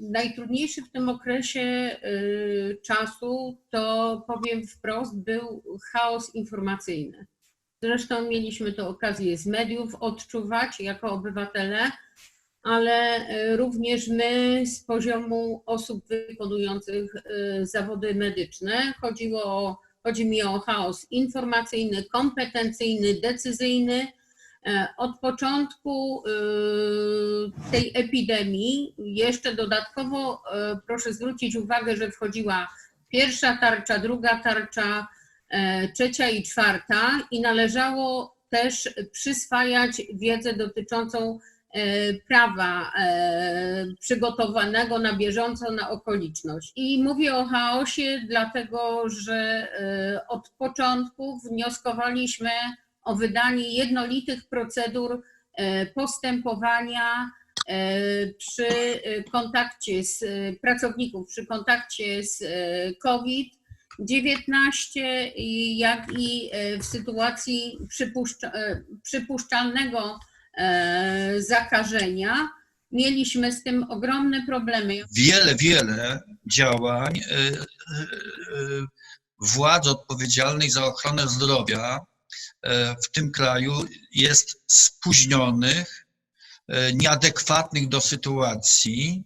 najtrudniejszy w tym okresie y, czasu, to powiem wprost, był chaos informacyjny. Zresztą mieliśmy to okazję z mediów odczuwać jako obywatele, ale y, również my z poziomu osób wykonujących y, zawody medyczne. Chodziło o, chodzi mi o chaos informacyjny, kompetencyjny, decyzyjny. E, Od początku y, tej epidemii jeszcze dodatkowo e, proszę zwrócić uwagę, że wchodziła pierwsza tarcza, druga tarcza, e, trzecia i czwarta i należało też przyswajać wiedzę dotyczącą e, prawa e, przygotowanego na bieżąco na okoliczność. I mówię o chaosie, dlatego że e, od początku wnioskowaliśmy o wydanie jednolitych procedur e, postępowania e, przy e, kontakcie z pracowników, przy kontakcie z e, COVID-19, i jak i w sytuacji przypuszcza, przypuszczalnego zakażenia. Mieliśmy z tym ogromne problemy. wiele, wiele działań władz odpowiedzialnych za ochronę zdrowia w tym kraju jest spóźnionych, y, nieadekwatnych do sytuacji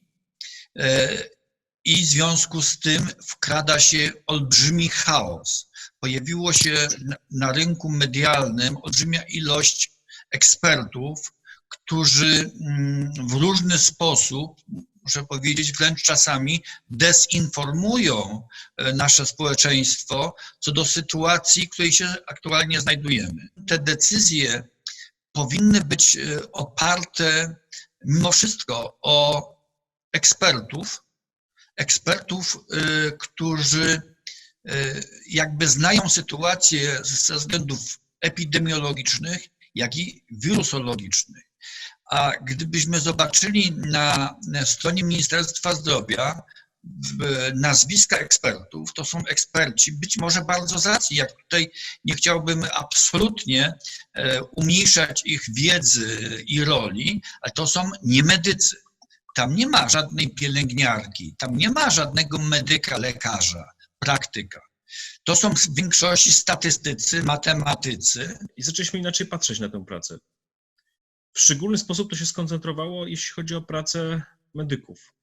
y, i w związku z tym wkrada się olbrzymi chaos. Pojawiło się na- na rynku medialnym olbrzymia ilość ekspertów, którzy mm, w różny sposób muszę powiedzieć, wręcz czasami dezinformują e, nasze społeczeństwo co do sytuacji, w której się aktualnie znajdujemy. Te decyzje powinny być e, oparte mimo wszystko o ekspertów, ekspertów, e, którzy jakby znają sytuację ze względów epidemiologicznych, jak i wirusologicznych. A gdybyśmy zobaczyli na stronie Ministerstwa Zdrowia nazwiska ekspertów, to są eksperci, być może bardzo z racji, jak tutaj nie chciałbym absolutnie e, umniejszać ich wiedzy i roli, ale to są nie medycy. Tam nie ma żadnej pielęgniarki, tam nie ma żadnego medyka, lekarza, praktyka. To są w większości statystycy, matematycy, i zaczęliśmy inaczej patrzeć na tę pracę. W szczególny sposób to się skoncentrowało, jeśli chodzi o pracę medyków,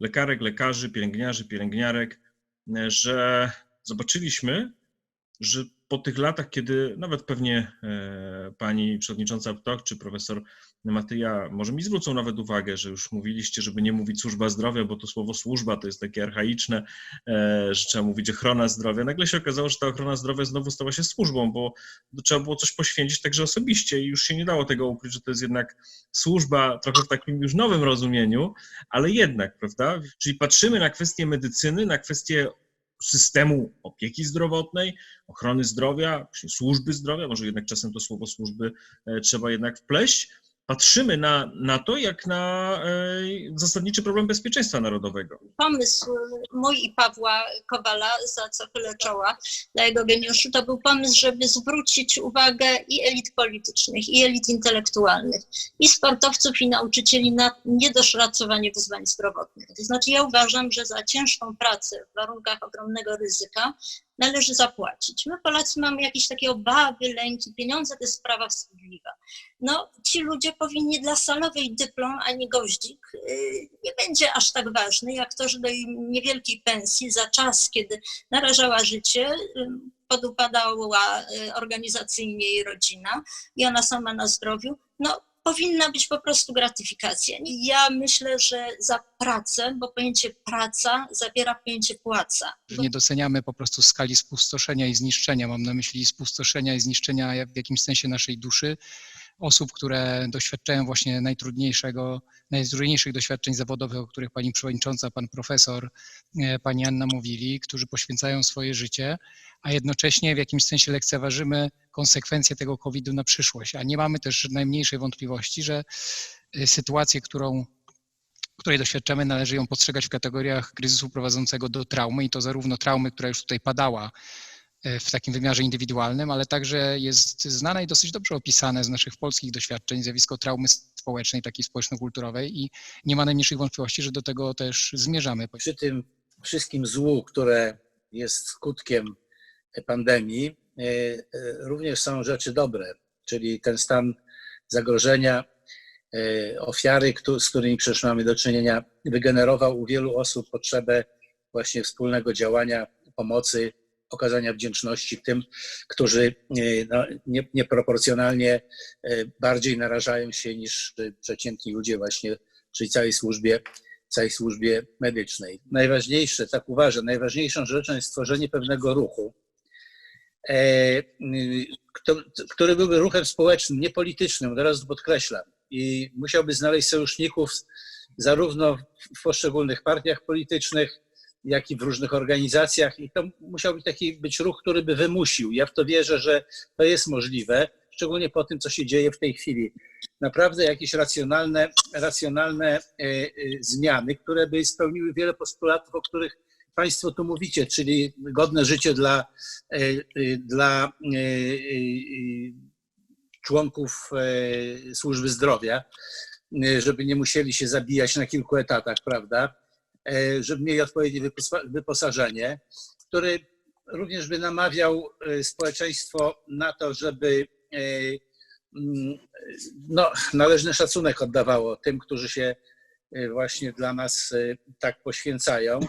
lekarek, lekarzy, pielęgniarzy, pielęgniarek, e, że zobaczyliśmy, że po tych latach, kiedy nawet pewnie e, pani przewodnicząca Ptok czy profesor Matyja może mi zwrócą nawet uwagę, że już mówiliście, żeby nie mówić służba zdrowia, bo to słowo służba to jest takie archaiczne, e, że trzeba mówić ochrona zdrowia. Nagle się okazało, że ta ochrona zdrowia znowu stała się służbą, bo trzeba było coś poświęcić także osobiście i już się nie dało tego ukryć, że to jest jednak służba trochę w takim już nowym rozumieniu, ale jednak, prawda? Czyli patrzymy na kwestie medycyny, na kwestie systemu opieki zdrowotnej, ochrony zdrowia, służby zdrowia, może jednak czasem to słowo służby e, trzeba jednak wpleść. Patrzymy na, na to jak na e, zasadniczy problem bezpieczeństwa narodowego. pomysł mój i Pawła Kowala, za co chylę czoła dla jego geniuszu, to był pomysł, żeby zwrócić uwagę i elit politycznych, i elit intelektualnych, i sportowców, i nauczycieli na niedoszacowanie wyzwań zdrowotnych. To znaczy ja uważam, że za ciężką pracę w warunkach ogromnego ryzyka należy zapłacić. My Polacy mamy jakieś takie obawy, lęki, pieniądze to jest sprawa wstydliwa. No ci ludzie powinni dla salowej dyplom, a nie goździk, yy, nie będzie aż tak ważny, jak to, że do niewielkiej pensji za czas, kiedy narażała życie, ym, podupadała y, organizacyjnie jej rodzina i ona sama na zdrowiu, no powinna być po prostu gratyfikacja. Ja myślę, że za pracę, bo pojęcie praca zawiera pojęcie płaca. nie doceniamy po prostu skali spustoszenia i zniszczenia. Mam na myśli spustoszenia i zniszczenia w jakimś sensie naszej duszy, osób, które doświadczają właśnie najtrudniejszego, najtrudniejszych doświadczeń zawodowych, o których pani przewodnicząca, pan profesor, e, pani Anna mówili, którzy poświęcają swoje życie, a jednocześnie w jakimś sensie lekceważymy konsekwencje tego COVID-u na przyszłość. A nie mamy też najmniejszej wątpliwości, że e, sytuację, którą której doświadczamy, należy ją postrzegać w kategoriach kryzysu prowadzącego do traumy i to zarówno traumy, która już tutaj padała, w takim wymiarze indywidualnym, ale także jest znane i dosyć dobrze opisane z naszych polskich doświadczeń zjawisko traumy społecznej, takiej społeczno-kulturowej i nie ma najmniejszych wątpliwości, że do tego też zmierzamy. przy tym wszystkim złu, które jest skutkiem pandemii, e, e, również są rzeczy dobre, czyli ten stan zagrożenia, e, ofiary, z którymi przecież mamy do czynienia, wygenerował u wielu osób potrzebę właśnie wspólnego działania, pomocy, okazania wdzięczności tym, którzy e, no, nie- nieproporcjonalnie e, bardziej narażają się niż e, przeciętni ludzie właśnie przy całej służbie całej służbie medycznej. Najważniejsze, tak uważam, najważniejszą rzeczą jest stworzenie pewnego ruchu, który byłby ruchem społecznym, nie politycznym, od razu podkreślam. I musiałby znaleźć sojuszników zarówno w poszczególnych partiach politycznych, jak i w różnych organizacjach. I to musiał być taki być ruch, który by wymusił. Ja w to wierzę, że to jest możliwe, szczególnie po tym, co się dzieje w tej chwili naprawdę jakieś racjonalne, racjonalne e, e, zmiany, które by spełniły wiele postulatów, o których Państwo tu mówicie, czyli godne życie dla, e, dla członków służby zdrowia, żeby nie musieli się zabijać na kilku etatach, prawda? E, Żeby mieli odpowiednie wyposa- wyposażenie, który również by namawiał e, społeczeństwo na to, żeby e, mm, no, należny szacunek oddawało tym, którzy się właśnie dla nas tak poświęcają.